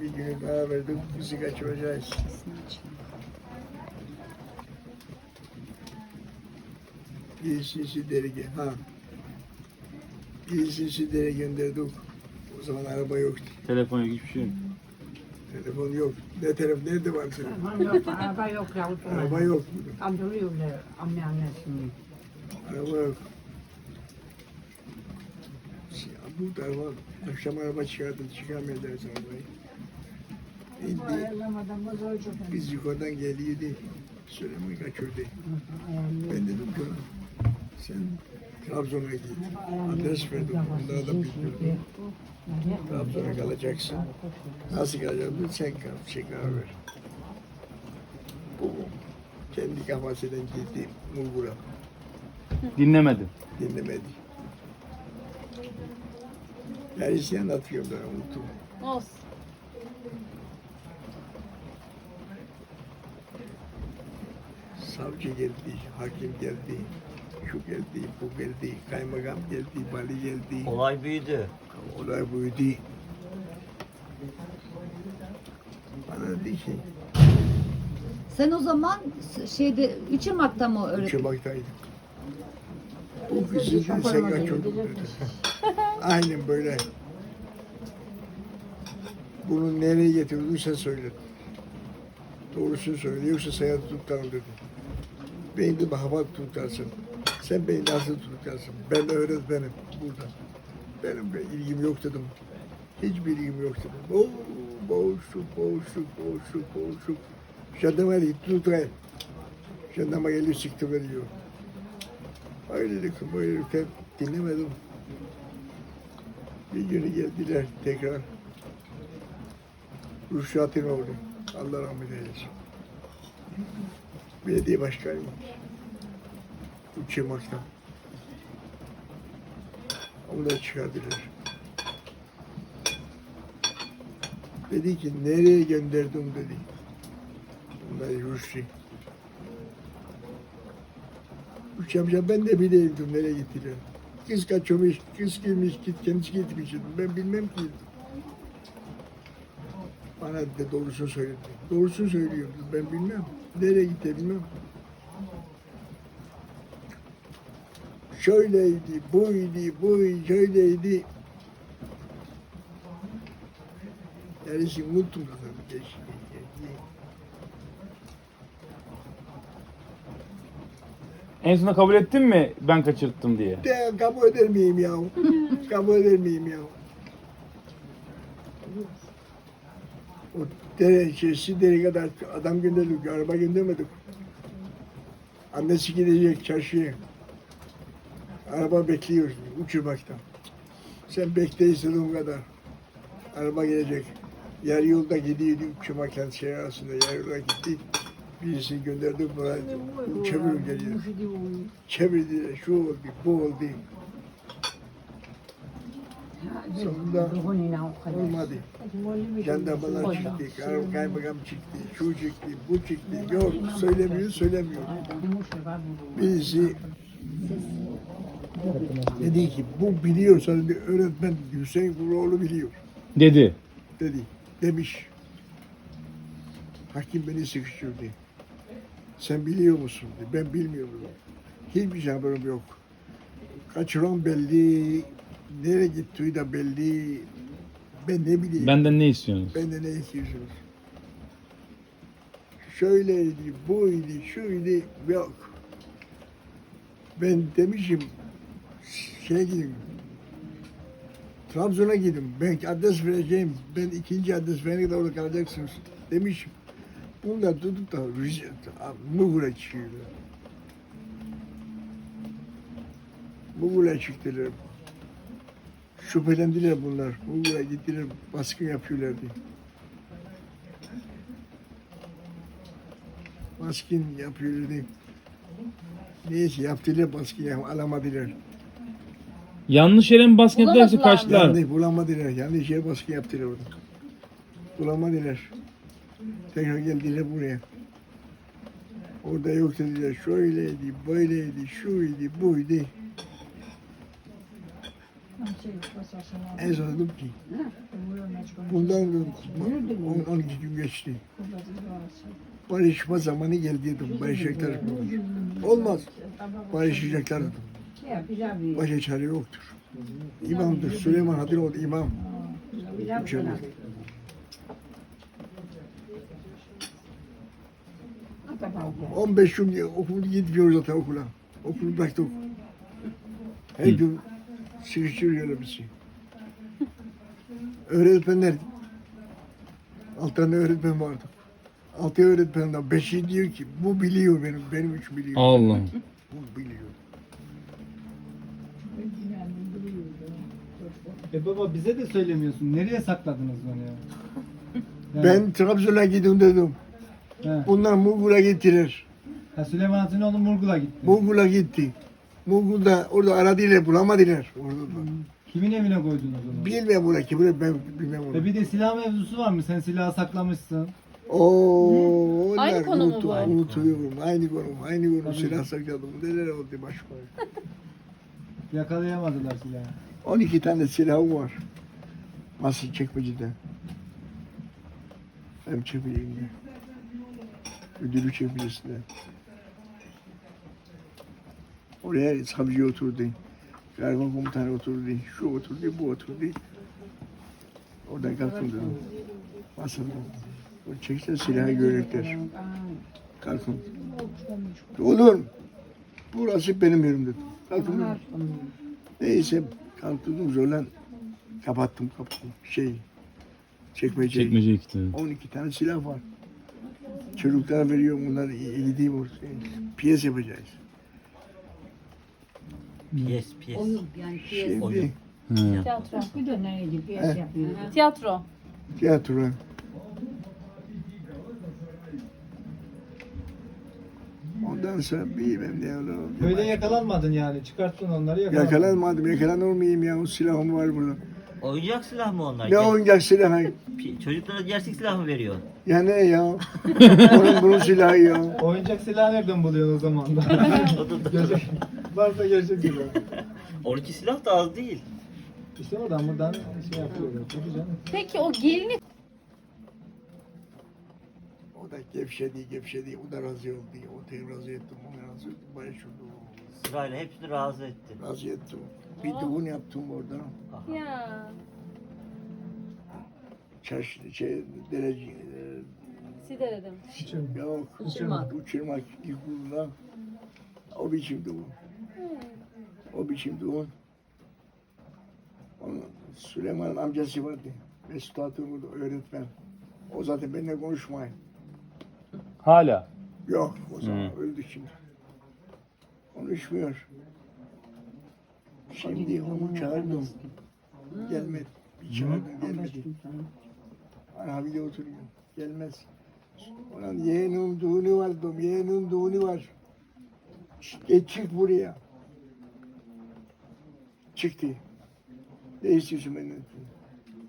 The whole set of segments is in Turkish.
Bir günü daha verdik, bizi kaçıracağız. İyisisi dergi, ha. İyisisi dere gönderdik. O zaman araba yoktu, Telefon yok hiçbir şey yok. telefon yok. Ne telefon, nerede var telefon? Aman yok, araba yok yavrum. Araba yok. Kandırıyorlar anne annesini. Araba yok. Bu tarafa akşam araba çıkardım, çıkamayacağız arabayı. Çok. biz yukarıdan geliyordu. Söylemeyi kaçırdı. Ben dedim ki sen Trabzon'a git. Adres verdim, onlara da bildirdim. Trabzon'a kalacaksın. Nasıl kalacaksın? Sen kal, şey karar ver. Bu kendi kafasından gitti Mulgur'a. Dinlemedi. Dinlemedi. Yarısını anlatıyorum ben unuttum. Olsun. Savcı geldi, hakim geldi, şu geldi, bu geldi, kaymakam geldi, vali geldi. Olay büyüdü. Olay buydu. Bana dedi ki, Sen o zaman şeyde Üçırmak'ta mı öğrettin? Şubat'taydık. Bu kızı sen kaçırdın dedi. Aynen böyle. Bunu nereye getirdin sen söyle. Doğrusunu söyle, yoksa sayı tutarım dedi. Beni de hava tutarsın. Sen beni nasıl tutarsın? Ben öğretmenim burada. Benim de ilgim yok dedim. Hiçbir ilgim yok dedim. Oo, boğuştuk, boğuştuk, boğuştuk, boğuştuk. Jandarma gitti tutayım. Jandarma geliyor çıktı veriyor. Öylelik böylelikten dinlemedim. Bir günü geldiler tekrar. Rüşat'ın oğlu. Allah rahmet eylesin. Belediye başkanıymış. Uçurmaktan. Onu da çıkardılar. Dedi ki nereye gönderdim dedi. Bunlar Rüştü. Üç amca ben de bileydim nereye gittiler. Kız kaçırmış, kız girmiş, git, kendisi gitmiş. Ben bilmem ki. Bana de doğrusunu söyledi. Doğrusunu söylüyor. Ben bilmem. Nereye bilmem. Şöyleydi, buydu, buydu, şöyleydi. Yani şimdi unuttum kafamı. Geçti. En sonunda kabul ettin mi ben kaçırttım diye? De kabul eder miyim ya? kabul eder miyim ya? O dere, şeysi dere kadar adam gönderdik, araba göndermedik. Annesi gidecek çarşıya. Araba bekliyor uçurmakta. Sen bekle istediğin kadar. Araba gelecek. Yarı yolda gidiyordu uçurmakla şey arasında yarı yolda gitti. Birisini gönderdik buraya. Çevir geliyor. Çevirdiler, şu oldu, bu oldu. Sonunda olmadı. Jandarmalar çıktı, kay- kaymakam çıktı, şu çıktı, bu çıktı. Yok, söylemiyor, söylemiyor. Birisi dedi ki, bu biliyorsa dedi, öğretmen Hüseyin Kuroğlu biliyor, Dedi. dedi. Demiş. Hakim beni sıkıştırdı. Sen biliyor musun? Ben bilmiyorum. Hiçbir şey haberim yok. Kaçıran belli, nereye gittiği de belli. Ben ne bileyim. Benden ne istiyorsunuz? Ben de ne istiyorsunuz? Şöyleydi, buydu, şuydu, yok. Ben demişim, şey gidin, Trabzon'a gidin, ben adres vereceğim, ben ikinci adres verene kadar orada kalacaksınız demişim. Bunlar tutup da Muğur'a çıkıyorlar. Muğur'a çıktılar. Şüphelendiler bunlar. Muğur'a gittiler, baskın yapıyorlardı. Baskın yapıyorlardı. Neyse yaptılar baskın yap, alamadılar. Yanlış yere mi baskın yaptılar yoksa kaçtılar? Yanlış bulamadılar. Yanlış yere baskın yaptılar orada. Bulamadılar. Tekrar geldiler buraya. Orada yok dediler. Şöyleydi, böyleydi, şuydu, buydu. Dedim ki bundan korkma. 10 12 gün geçti. Barışma zamanı geldi dedim. Barışacaklar. Olmaz. Barışacaklar dedim. Başka çare yoktur. İmamdır. Süleyman Hadiroğlu imam. Şöyle. Ata 15 gün okul gitmiyoruz zaten okula. Okulu bıraktık. Her gün sıkıştırıyor bizi. Öğretmenler, altı tane öğretmen vardı. Altı öğretmenden beşi diyor ki bu biliyor benim, benim üç biliyor. Allah. Bu biliyor. E baba bize de söylemiyorsun. Nereye sakladınız onu ya? Yani- Ben Trabzon'a gidiyorum dedim. He. Bunlar Muğul'a getirir. Ha, Süleyman Atinoğlu Murgul'a gitti. Muğul'a gitti. Muğul'da orada aradılar, bulamadılar. Orada da. Kimin evine koydunuz onu? Bilmem orada kim, ben bilmem onu. E bir de silah mevzusu var mı? Sen silahı saklamışsın. Oo, onlar Aynı konu mu bu? Unutuyorum. Aynı konu. Aynı konu. Silah sakladım. Neler oldu başıma. Yakalayamadılar silahı. 12 tane silahım var. Masıl çekmecede. Hem çekmecede. Müdürlük çekmecesinde. Oraya savcı oturdu. Gariban komutanı oturdu. Şu oturdu, bu oturdu. Oradan kalkın dedim. Masada. O çekse silahı görecekler. Kalkın. Olur. Burası benim yerim dedim. Kalkın. Neyse kalktım zorla kapattım kapıyı. Şey çekmeceyi. Çekmece iki tane. 12 tane silah var. Çocuklara veriyorum bunları gideyim oraya. Piyes yapacağız. Piyes, piyes. Oyun yani piyes. Şimdi Oyun. He. Tiyatro. Bir de neydi? Piyes He. Tiyatro. tiyatro. Ondan sonra bilmem ne olur. Öyle yakalanmadın yani. Çıkarttın onları yakaladın. Yakalanmadım. Yakalanır mıyım ya? O silahım var burada. Oyuncak silah mı onlar? Ne Gel- oyuncak silahı? Pi- Çocuklara gerçek silah mı veriyor? Ya ne ya? Onun bunun silahı ya. Oyuncak silahı nereden buluyorsun o zaman da? O da- gerçek, varsa gerçek silah. 12 silah da az değil. İşte oradan buradan şey yapıyorlar. Tabii canım. Peki o gelini O da gevşedi, gevşedi. O da razı oldu. O da razı ettim. Onu razı ettim. Barışıldı. Sırayla hepsini razı etti. Razı ettim. Bir düğün yaptım orada. Aha. ya Çarşı, şey, derece, e, Sideredim. Için. yok. Uçurmak. Uçurmak ilkuluna. O biçim düğün. O biçim düğün. Onun, Süleyman'ın amcası vardı. Mesut Hatun'un öğretmen. O zaten benimle konuşmayın. Hala. Yok o zaman öldü şimdi. Konuşmuyor. Şimdi onu çağırdım. Gelmedi. Bir çağırdım gelmedi. Arabayla oturuyor. Gelmez. Ulan yeğenin düğünü var dedim. Yeğenin düğünü var. Geç çık buraya. Çıktı. Benden?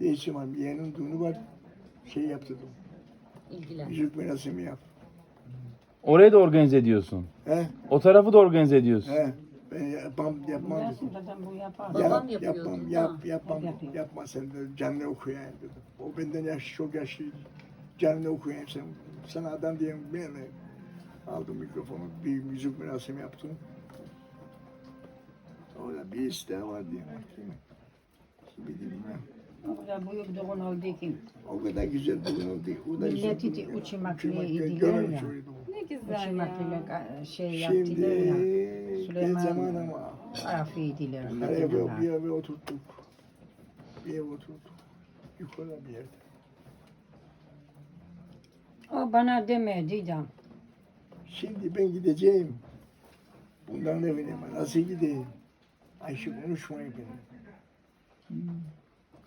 Ne istiyorum abi? Yeğenin düğünü var. Şey yaptı dedim. İlgilen. Yüzük merasimi yap. Orayı da organize ediyorsun. He? O tarafı da organize ediyorsun. He. Ben yapmam, yapmam dedim. Bu yapar. Babam Yap, yapıyordu, yapmam, yap, yapmam, Yapıyor. yapma sen de canlı okuyan dedim. O benden yaşlı, çok yaşlı. Canlı okuyan sen. Sana adam diyeyim ben aldım mikrofonu, bir müzik merasimi yaptım. Orada bir isteği var diye bakayım. Şimdi bilmem. O kadar büyük düğün oldu ki. O kadar güzel düğün oldu. O da Milleti oldu. uçmak idiler görmemiş ya. Ne güzel Uçmak ya. şey Şimdi yaptılar ya. Süleyman- zaman ama Afiydiler. Bunları eve, bir eve oturttuk. Bir eve oturttuk. Yukarıda bir yerde. O bana demedi de. Şimdi ben gideceğim. Bunların evine nasıl gideyim? Ayşe konuşmayın benimle.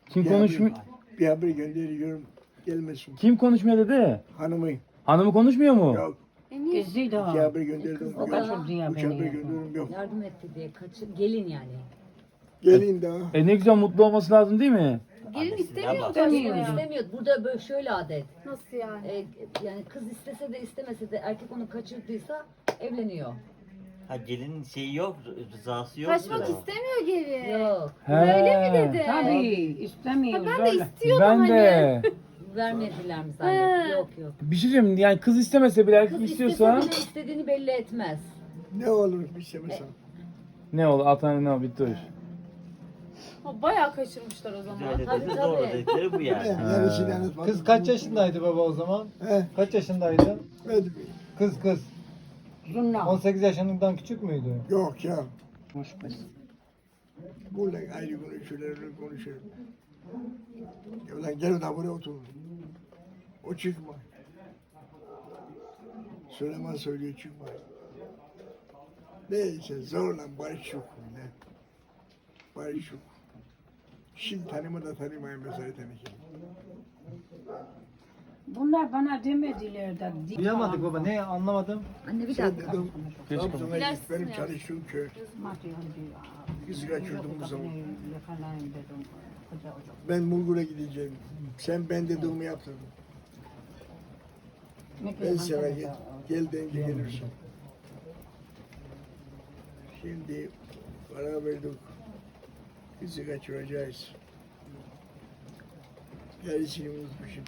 Kim Bir konuşmuyor? haber- Bir haber gönderiyorum. Gelmesin. Kim konuşmuyor dedi? Hanımı Hanımı konuşmuyor mu? yok. Gezdi İki de. haber gönderdim. O. Kaçırdı ya haber beni. ya. gönderiyorum. Yok. Yardım etti diye kaçır. Gelin yani. Gelin daha. E ne güzel mutlu olması lazım değil mi? Gelin istemiyor aslında İstemiyor. Burada böyle şöyle adet. Nasıl yani? Ee, yani kız istese de istemese de erkek onu kaçırdıysa evleniyor. Ha gelin şeyi yok, rızası yok. Kaçmak istemiyor geri. Yok. Öyle mi dedi? Tabii istemiyor. Ha, ben de zorla. istiyordum Ben hani. de. Vermediler mi He. zannet? Yok yok. Bir şey diyeyim yani kız istemese bile erkek Kız istiyorsa istese bile istediğini belli etmez. Ne olur bir istemesen. ne olur alt tane ne olur bitti o iş. Ha, Bayağı kaçırmışlar o zaman. Öyle Tabii, dedi tabii. doğru dedikleri bu yani. Kız kaç yaşındaydı baba o zaman? He? Kaç yaşındaydı? Kız kız. Zunna. 18 yaşından küçük müydü? yok ya. Burada ayrı konuşuyorlar, öyle konuşuyor. Ya lan gel de buraya otur. O çıkma. Süleyman söylüyor çıkma. Neyse zorla barış yok. Ne? Barış yok. Şimdi tanıma da tanımayın mesela tanıyacağım. Bunlar bana demediler de. Duyamadık baba ne anlamadım. Anne bir Sen dakika. Geç git, Bilersin benim çalıştığım köy. Biz kaçırdığımız zaman. Ben Mulgur'a gideceğim. Sen ben dediğimi yaptın. Ben sana gel, gel denge gelirsin. Şimdi para verdik. Bizi kaçıracağız. Gerisini unutmuşum.